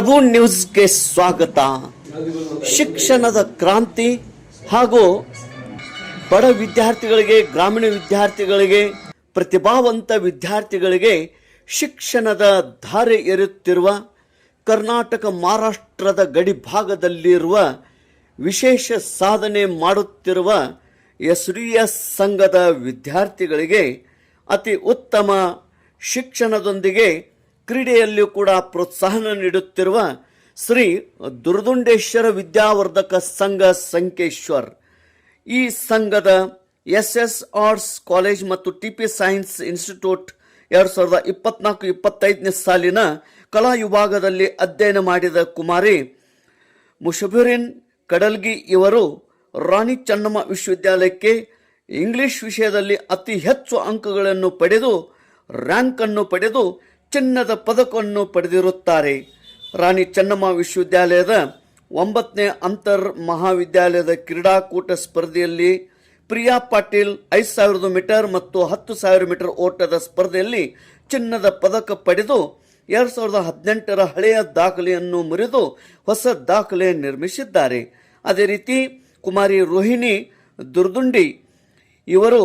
ಪ್ರಭು ನ್ಯೂಸ್ಗೆ ಸ್ವಾಗತ. ಶಿಕ್ಷಣದ ಕ್ರಾಂತಿ ಹಾಗೂ ಬಡ ವಿದ್ಯಾರ್ಥಿಗಳಿಗೆ, ಗ್ರಾಮೀಣ ವಿದ್ಯಾರ್ಥಿಗಳಿಗೆ, ಪ್ರತಿಭಾವಂತ ವಿದ್ಯಾರ್ಥಿಗಳಿಗೆ ಶಿಕ್ಷಣದ ಧಾರೆ ಎರೆಯುತ್ತಿರುವ ಕರ್ನಾಟಕ ಮಹಾರಾಷ್ಟ್ರದ ಗಡಿ ಭಾಗದಲ್ಲಿರುವ ವಿಶೇಷ ಸಾಧನೆ ಮಾಡುತ್ತಿರುವ ಎಸ್ ಡಿ ಎಸ್ ಸಂಘದ ವಿದ್ಯಾರ್ಥಿಗಳಿಗೆ ಅತಿ ಉತ್ತಮ ಶಿಕ್ಷಣದೊಂದಿಗೆ ಕ್ರೀಡೆಯಲ್ಲಿಯೂ ಕೂಡ ಪ್ರೋತ್ಸಾಹನ ನೀಡುತ್ತಿರುವ ಶ್ರೀ ದುರ್ದುಂಡೇಶ್ವರ ವಿದ್ಯಾವರ್ಧಕ ಸಂಘ ಸಂಕೇಶ್ವರ್. ಈ ಸಂಘದ ಎಸ್ ಎಸ್ ಆರ್ಟ್ಸ್ ಕಾಲೇಜ್ ಮತ್ತು ಟಿ ಪಿ ಸೈನ್ಸ್ ಇನ್ಸ್ಟಿಟ್ಯೂಟ್ ಎರಡು ಸಾವಿರದ ಇಪ್ಪತ್ನಾಲ್ಕು ಇಪ್ಪತ್ತೈದನೇ ಸಾಲಿನ ಕಲಾ ವಿಭಾಗದಲ್ಲಿ ಅಧ್ಯಯನ ಮಾಡಿದ ಕುಮಾರಿ ಮುಷಬುರಿನ್ ಕಡಲ್ಗಿ ಇವರು ರಾಣಿ ಚೆನ್ನಮ್ಮ ವಿಶ್ವವಿದ್ಯಾಲಯಕ್ಕೆ ಇಂಗ್ಲಿಷ್ ವಿಷಯದಲ್ಲಿ ಅತಿ ಹೆಚ್ಚು ಅಂಕಗಳನ್ನು ಪಡೆದು ರ್ಯಾಂಕನ್ನು ಪಡೆದು ಚಿನ್ನದ ಪದಕವನ್ನು ಪಡೆದಿರುತ್ತಾರೆ. ರಾಣಿ ಚೆನ್ನಮ್ಮ ವಿಶ್ವವಿದ್ಯಾಲಯದ ಒಂಬತ್ತನೇ ಅಂತರ್ ಮಹಾವಿದ್ಯಾಲಯದ ಕ್ರೀಡಾಕೂಟ ಸ್ಪರ್ಧೆಯಲ್ಲಿ ಪ್ರಿಯಾ ಪಾಟೀಲ್ ಐದು ಸಾವಿರದ ಮೀಟರ್ ಮತ್ತು ಹತ್ತು ಸಾವಿರ ಮೀಟರ್ ಓಟದ ಸ್ಪರ್ಧೆಯಲ್ಲಿ ಚಿನ್ನದ ಪದಕ ಪಡೆದು ಎರಡು ಸಾವಿರದ ಹದಿನೆಂಟರ ಹಳೆಯ ದಾಖಲೆಯನ್ನು ಮುರಿದು ಹೊಸ ದಾಖಲೆ ನಿರ್ಮಿಸಿದ್ದಾರೆ. ಅದೇ ರೀತಿ ಕುಮಾರಿ ರೋಹಿಣಿ ದುರ್ದುಂಡಿ ಇವರು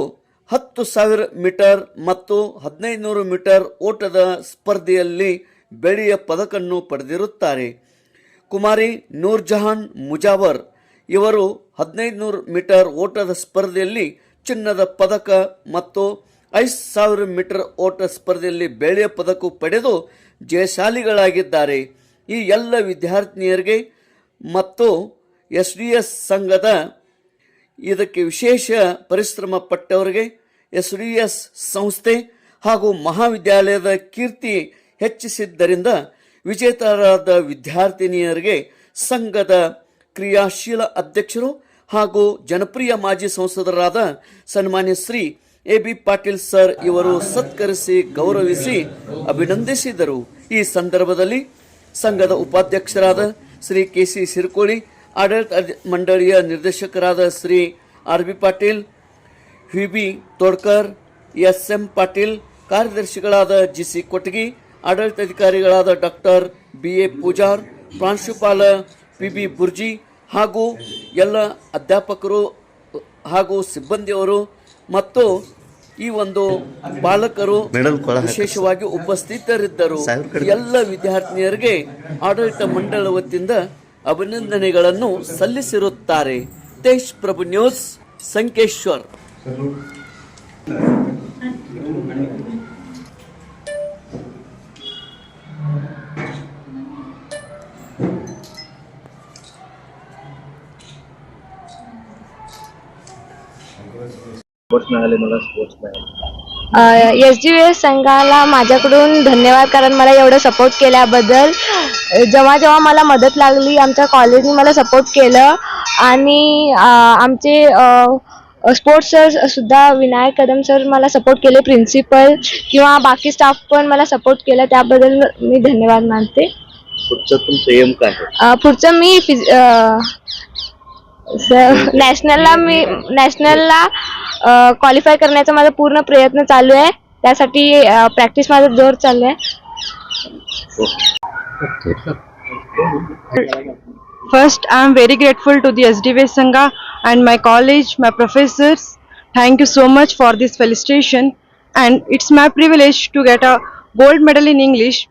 ಹತ್ತು ಸಾವಿರ ಮೀಟರ್ ಮತ್ತು ಹದಿನೈದು ನೂರು ಮೀಟರ್ ಓಟದ ಸ್ಪರ್ಧೆಯಲ್ಲಿ ಬೆಳ್ಳಿಯ ಪದಕನ್ನು ಪಡೆದಿರುತ್ತಾರೆ. ಕುಮಾರಿ ನೂರ್ಜಹಾನ್ ಮುಜಾವರ್ ಇವರು ಹದಿನೈದು ನೂರು ಮೀಟರ್ ಓಟದ ಸ್ಪರ್ಧೆಯಲ್ಲಿ ಚಿನ್ನದ ಪದಕ ಮತ್ತು ಐದು ಸಾವಿರ ಮೀಟರ್ ಓಟ ಸ್ಪರ್ಧೆಯಲ್ಲಿ ಬೆಳ್ಳಿಯ ಪದಕ ಪಡೆದು ಜಯಶಾಲಿಗಳಾಗಿದ್ದಾರೆ. ಈ ಎಲ್ಲ ವಿದ್ಯಾರ್ಥಿನಿಯರಿಗೆ ಮತ್ತು ಎಸ್ ಡಿ ಎಸ್ ಸಂಘದ ಇದಕ್ಕೆ ವಿಶೇಷ ಪರಿಶ್ರಮ ಪಟ್ಟವರಿಗೆ ಎಸ್ ಡಿ ಎಸ್ ಸಂಸ್ಥೆ ಹಾಗೂ ಮಹಾವಿದ್ಯಾಲಯದ ಕೀರ್ತಿ ಹೆಚ್ಚಿಸಿದ್ದರಿಂದ ವಿಜೇತರಾದ ವಿದ್ಯಾರ್ಥಿನಿಯರಿಗೆ ಸಂಘದ ಕ್ರಿಯಾಶೀಲ ಅಧ್ಯಕ್ಷರು ಹಾಗೂ ಜನಪ್ರಿಯ ಮಾಜಿ ಸಂಸದರಾದ ಸನ್ಮಾನ್ಯ Shri A B Patil sir ಇವರು ಸತ್ಕರಿಸಿ ಗೌರವಿಸಿ ಅಭಿನಂದಿಸಿದರು. ಈ ಸಂದರ್ಭದಲ್ಲಿ ಸಂಘದ ಉಪಾಧ್ಯಕ್ಷರಾದ ಶ್ರೀ ಕೆ ಸಿ ಸಿರ್ಕೋಳಿ ಆಡಳಿತ ಮಂಡಳಿಯ ನಿರ್ದೇಶಕರಾದ Shri R B Patil V B Todkar S M Patil ಕಾರ್ಯದರ್ಶಿಗಳಾದ ಜಿ ಸಿ ಕೊಟಗಿ ಆಡಳಿತಾಧಿಕಾರಿಗಳಾದ ಡಾಕ್ಟರ್ ಬಿ ಎ ಪೂಜಾರ್ ಪ್ರಾಂಶುಪಾಲ ಪಿ ಬಿ ಬುರ್ಜಿ ಹಾಗೂ ಎಲ್ಲ ಅಧ್ಯಾಪಕರು ಹಾಗೂ ಸಿಬ್ಬಂದಿಯವರು ಮತ್ತು ಈ ಒಂದು ಬಾಲಕರು. ವಿಶೇಷವಾಗಿ ಉಪಸ್ಥಿತರಿದ್ದರು ಎಲ್ಲ ವಿದ್ಯಾರ್ಥಿನಿಯರಿಗೆ ಆಡಳಿತ ಮಂಡಳ ವತಿಯಿಂದ ಅಭಿನಂದನೆಗಳನ್ನು ಸಲ್ಲಿಸಿರುತ್ತಾರೆ ತೇಜ್ ಪ್ರಭು ನ್ಯೂಸ್ ಸಂಕೇಶ್ವರ್ स्पोर्ट्स मिळाले मला स्पोर्ट्स मिळाले एस डी एस संघाला माझ्याकडून धन्यवाद कारण मला एवढं सपोर्ट केल्याबद्दल अ, जेव्हा जेव्हा मला मदत लागली आमच्या कॉलेजने मला सपोर्ट केलं आणि आमचे स्पोर्ट्स सर सुद्धा विनायक कदम सर मला सपोर्ट केले प्रिन्सिपल किंवा बाकी स्टाफ पण मला सपोर्ट केलं त्याबद्दल मी धन्यवाद मानते. पुढचं तुमचं एम काय पुढचं मी फिज नॅशनलला मी नॅशनलला क्वालिफाय करण्याचा माझा पूर्ण प्रयत्न चालू आहे. त्यासाठी प्रॅक्टिस माझा जोर चालू आहे. First, I am very grateful to the SDVS Sangha and my college, my professors. Thank you so much for this felicitation. And it's my privilege to get a gold medal in English.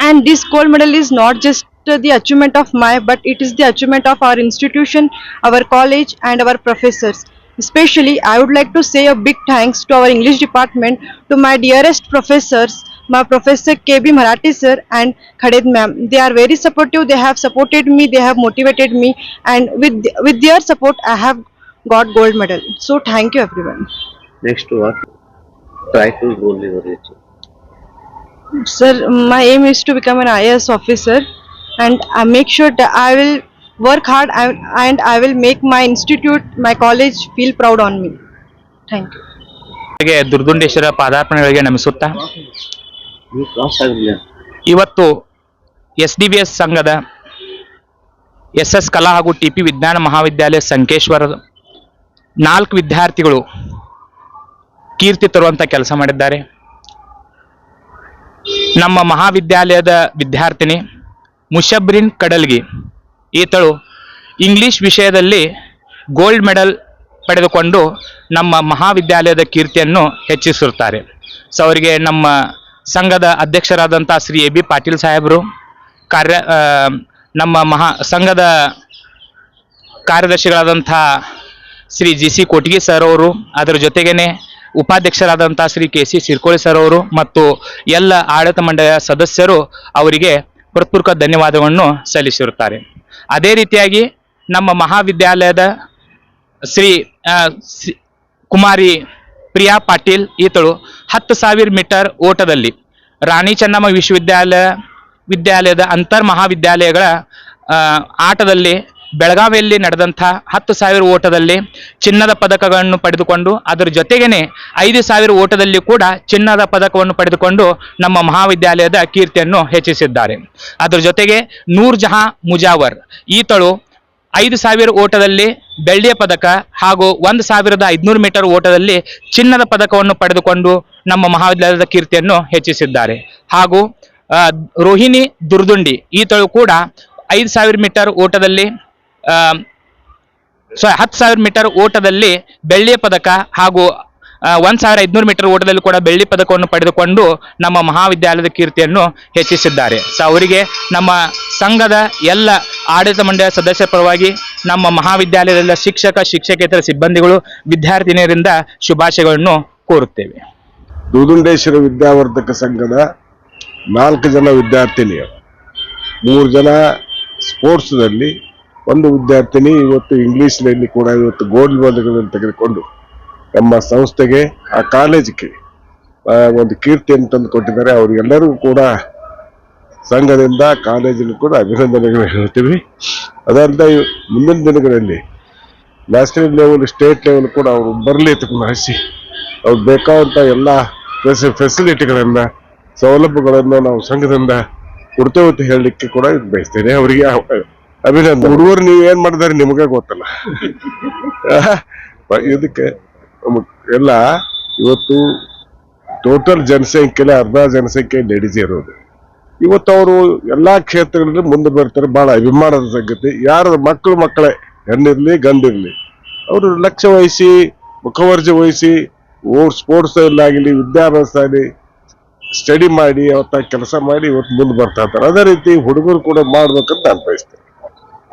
And this gold medal is not just the achievement of my, but it is the achievement of our institution, our college, and our professors. Especially, I would like to say a big thanks to our English department, to my dearest professors, my professor KB Marathi sir and Khaded ma'am. They are very supportive. They have supported me. They have motivated me. And with with their support, I have got gold medal. So thank you everyone. Next what? Try to goal level. Sir, my aim is to become an IAS officer, and I make sure that I will work hard and I will make my institute, my college feel proud on me. Thank you. ಹಾಗೆ ದುರ್ದುಂಡೇಶ್ವರ ಪಾದಾರ್ಪಣೆಗಳಿಗೆ ನಮಿಸುತ್ತಾ ಇವತ್ತು S D B S ಸಂಘದ S S ಕಲಾ ಹಾಗೂ T P ವಿಜ್ಞಾನ ಮಹಾವಿದ್ಯಾಲಯ ಸಂಕೇಶ್ವರ ನಾಲ್ಕು ವಿದ್ಯಾರ್ಥಿಗಳು ಕೀರ್ತಿ ತರುವಂಥ ಕೆಲಸ ಮಾಡಿದ್ದಾರೆ. ನಮ್ಮ ಮಹಾವಿದ್ಯಾಲಯದ ವಿದ್ಯಾರ್ಥಿನಿ ಮುಷಬ್ರಿನ್ ಕಡಲ್ಗಿ, ಈತಳು ಇಂಗ್ಲಿಷ್ ವಿಷಯದಲ್ಲಿ ಗೋಲ್ಡ್ ಮೆಡಲ್ ಪಡೆದುಕೊಂಡು ನಮ್ಮ ಮಹಾವಿದ್ಯಾಲಯದ ಕೀರ್ತಿಯನ್ನು ಹೆಚ್ಚಿಸಿರುತ್ತಾರೆ. ಸೊ, ಅವರಿಗೆ ನಮ್ಮ ಸಂಘದ ಅಧ್ಯಕ್ಷರಾದಂಥ ಶ್ರೀ ಎ ಬಿ ಪಾಟೀಲ್ ಸಾಹೇಬರು, ಕಾರ್ಯ ನಮ್ಮ ಮಹಾ, ಸಂಘದ ಕಾರ್ಯದರ್ಶಿಗಳಾದಂಥ Shri G C Kotagi sir ಅವರು, ಅದರ ಜೊತೆಗೇನೆ ಉಪಾಧ್ಯಕ್ಷರಾದಂಥ Shri K C Sirkoli sir ಅವರು ಮತ್ತು ಎಲ್ಲ ಆಡಳಿತ ಮಂಡಳಿಯ ಸದಸ್ಯರು ಅವರಿಗೆ ಹೃತ್ಪೂರ್ವಕ ಧನ್ಯವಾದವನ್ನು ಸಲ್ಲಿಸಿರುತ್ತಾರೆ. ಅದೇ ರೀತಿಯಾಗಿ ನಮ್ಮ ಮಹಾವಿದ್ಯಾಲಯದ ಶ್ರೀ ಕುಮಾರಿ ಪ್ರಿಯಾ ಪಾಟೀಲ್, ಈತಳು ಹತ್ತು ಸಾವಿರ ಮೀಟರ್ ಓಟದಲ್ಲಿ. ರಾಣಿ ಚೆನ್ನಮ್ಮ ವಿಶ್ವವಿದ್ಯಾಲಯ, ವಿದ್ಯಾಲಯದ ಅಂತರ್ ಮಹಾವಿದ್ಯಾಲಯಗಳ ಆಟದಲ್ಲಿ ಬೆಳಗಾವಿಯಲ್ಲಿ ನಡೆದಂಥ ಹತ್ತು ಸಾವಿರ ಓಟದಲ್ಲಿ ಚಿನ್ನದ ಪದಕಗಳನ್ನು ಪಡೆದುಕೊಂಡು, ಅದರ ಜೊತೆಗೇನೆ ಐದು ಸಾವಿರ ಓಟದಲ್ಲಿ ಕೂಡ ಚಿನ್ನದ ಪದಕವನ್ನು ಪಡೆದುಕೊಂಡು ನಮ್ಮ ಮಹಾವಿದ್ಯಾಲಯದ ಕೀರ್ತಿಯನ್ನು ಹೆಚ್ಚಿಸಿದ್ದಾರೆ. ಅದರ ಜೊತೆಗೆ ನೂರ್ ಜಹಾ ಮುಜಾವರ್, ಈತಳು ಐದು ಸಾವಿರ ಓಟದಲ್ಲಿ ಬೆಳ್ಳಿಯ ಪದಕ ಹಾಗೂ ಒಂದು ಸಾವಿರದ ಐದುನೂರು ಮೀಟರ್ ಓಟದಲ್ಲಿ ಚಿನ್ನದ ಪದಕವನ್ನು ಪಡೆದುಕೊಂಡು ನಮ್ಮ ಮಹಾವಿದ್ಯಾಲಯದ ಕೀರ್ತಿಯನ್ನು ಹೆಚ್ಚಿಸಿದ್ದಾರೆ. ಹಾಗೂ ರೋಹಿಣಿ ದುರ್ದುಂಡಿ, ಈತಳು ಕೂಡ ಐದು ಸಾವಿರ ಮೀಟರ್ ಓಟದಲ್ಲಿ ಹತ್ತು ಸಾವಿರ ಮೀಟರ್ ಓಟದಲ್ಲಿ ಬೆಳ್ಳಿಯ ಪದಕ ಹಾಗೂ ಒಂದು ಸಾವಿರ ಐದುನೂರು ಮೀಟರ್ ಓಟದಲ್ಲಿ ಕೂಡ ಬೆಳ್ಳಿ ಪದಕವನ್ನು ಪಡೆದುಕೊಂಡು ನಮ್ಮ ಮಹಾವಿದ್ಯಾಲಯದ ಕೀರ್ತಿಯನ್ನು ಹೆಚ್ಚಿಸಿದ್ದಾರೆ. ಸೊ ಅವರಿಗೆ ನಮ್ಮ ಸಂಘದ ಎಲ್ಲ ಆಡಳಿತ ಮಂಡಳಿಯ ಸದಸ್ಯರ ಪರವಾಗಿ, ನಮ್ಮ ಮಹಾವಿದ್ಯಾಲಯದ ಶಿಕ್ಷಕ, ಶಿಕ್ಷಕೇತರ ಸಿಬ್ಬಂದಿಗಳು, ವಿದ್ಯಾರ್ಥಿನಿಯರಿಂದ ಶುಭಾಶಯಗಳನ್ನು ಕೋರುತ್ತೇವೆ. ದೂದುಂಡೇಶ್ವರ ವಿದ್ಯಾವರ್ಧಕ ಸಂಘದ ನಾಲ್ಕು ಜನ ವಿದ್ಯಾರ್ಥಿನಿಯರು. ಮೂರು ಜನ ಸ್ಪೋರ್ಟ್ಸ್ನಲ್ಲಿ, ಒಂದು ವಿದ್ಯಾರ್ಥಿನಿ ಇವತ್ತು ಇಂಗ್ಲಿಷ್ನಲ್ಲಿ ಕೂಡ ಇವತ್ತು ಗೋಲ್ಡ್ ಮೆಡಲ್ಗಳನ್ನು ತೆಗೆದುಕೊಂಡು ನಮ್ಮ ಸಂಸ್ಥೆಗೆ ಆ ಕಾಲೇಜಿಗೆ ಒಂದು ಕೀರ್ತಿಯನ್ನು ತಂದು ಕೊಟ್ಟಿದ್ದಾರೆ. ಅವರಿಗೆಲ್ಲರಿಗೂ ಕೂಡ ಸಂಘದಿಂದ ಕಾಲೇಜಿನ ಕೂಡ ಅಭಿನಂದನೆಗಳು ಹೇಳ್ತೀವಿ. ಅದಲ್ಲದೆ ಮುಂದಿನ ದಿನಗಳಲ್ಲಿ ನ್ಯಾಷನಲ್ ಲೆವೆಲ್ ಸ್ಟೇಟ್ ಲೆವೆಲ್ ಕೂಡ ಅವರು ಬರಲಿ ಹಸಿ ಅವ್ರು ಬೇಕಾದಂಥ ಎಲ್ಲ ಫೆಸಿಲಿಟಿಗಳನ್ನ ಸೌಲಭ್ಯಗಳನ್ನು ನಾವು ಸಂಘದಿಂದ ಕೊಡ್ತೇವೆ ಅಂತ ಹೇಳಲಿಕ್ಕೆ ಕೂಡ ಬಯಸ್ತೇನೆ. ಅವರಿಗೆ ಅಭಿನಂದನೆ. ಹುಡುಗರು ನೀವು ಏನು ಮಾಡಿದಾರೆ ನಿಮಗೆ ಗೊತ್ತಲ್ಲ. ಇದಕ್ಕೆ ಎಲ್ಲ ಇವತ್ತು ಟೋಟಲ್ ಜನಸಂಖ್ಯೆಲೆ ಅರ್ಧ ಜನಸಂಖ್ಯೆ ಲೇಡೀಸ್ ಇರೋದು. ಇವತ್ತು ಅವರು ಎಲ್ಲ ಕ್ಷೇತ್ರಗಳಲ್ಲಿ ಮುಂದೆ ಬರ್ತಾರೆ, ಬಹಳ ಅಭಿಮಾನದ ಸಂಗತಿ. ಯಾರ ಮಕ್ಕಳು ಮಕ್ಕಳೇ, ಹೆಣ್ಣಿರಲಿ, ಗಂಡಿರಲಿ. ಅವರು ಲಕ್ಷ್ಯ ವಹಿಸಿ, ಮುಖವರ್ಜಿ ವಹಿಸಿ ಸ್ಪೋರ್ಟ್ಸ್ ಆಗಲಿ ವಿದ್ಯಾಭ್ಯಾಸ ಆಗಲಿ ಸ್ಟಡಿ ಮಾಡಿ, ಅವತ್ತ ಕೆಲಸ ಮಾಡಿ, ಇವತ್ತು ಮುಂದೆ ಬರ್ತಾ ಇರ್ತಾರೆ. ಅದೇ ರೀತಿ ಹುಡುಗರು ಕೂಡ ಮಾಡ್ಬೇಕಂತ ನಾನು ಬಯಸ್ತೇನೆ.